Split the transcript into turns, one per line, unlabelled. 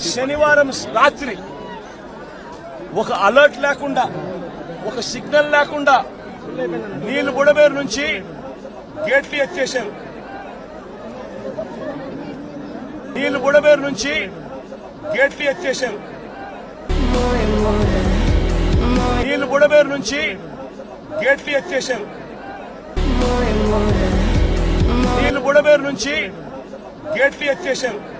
శనివారం రాత్రి ఒక అలర్ట్ లేకుండా ఒక సిగ్నల్ లేకుండా నీళ్ళు బుడమేరు నుంచి గేట్లు ఎత్తేశారు. నీళ్ళు బుడమేరు నుంచి గేట్లు ఎత్తేశారు. నీళ్ళు బుడమేరు నుంచి గేట్లు ఎత్తేశారు. నీళ్ళు బుడమేరు నుంచి గేట్లు ఎత్తేశారు.